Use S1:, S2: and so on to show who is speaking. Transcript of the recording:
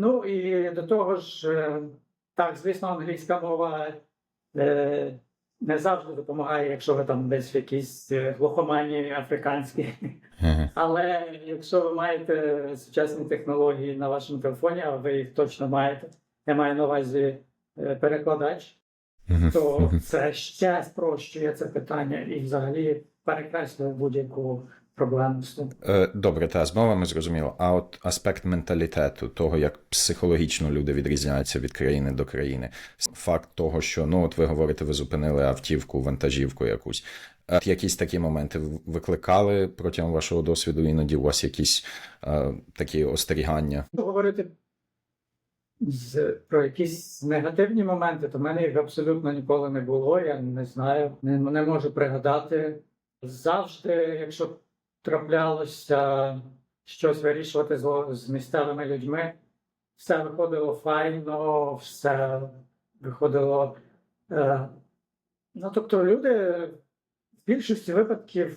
S1: Ну і до того ж, е, так, звісно, англійська мова е, не завжди допомагає, якщо ви там десь в якійсь е, глухоманії африканській. Але якщо ви маєте сучасні технології на вашому телефоні, а ви їх точно маєте, я маю на увазі перекладач, то це ще спрощує це питання і взагалі перекреслює будь-яку тим.
S2: Е, Добре, та з мовами зрозуміло. А от аспект менталітету, того, як психологічно люди відрізняються від країни до країни, факт того, що ну от ви говорите, ви зупинили автівку, вантажівку якусь. Е, Якісь такі моменти викликали протягом вашого досвіду, іноді у вас якісь е, такі остерігання.
S1: Говорити з, про якісь негативні моменти, то в мене їх абсолютно ніколи не було. Я не знаю, не, не можу пригадати. Завжди, якщо траплялося щось вирішувати з, з місцевими людьми, все виходило файно, все виходило. Е, ну, тобто, люди в більшості випадків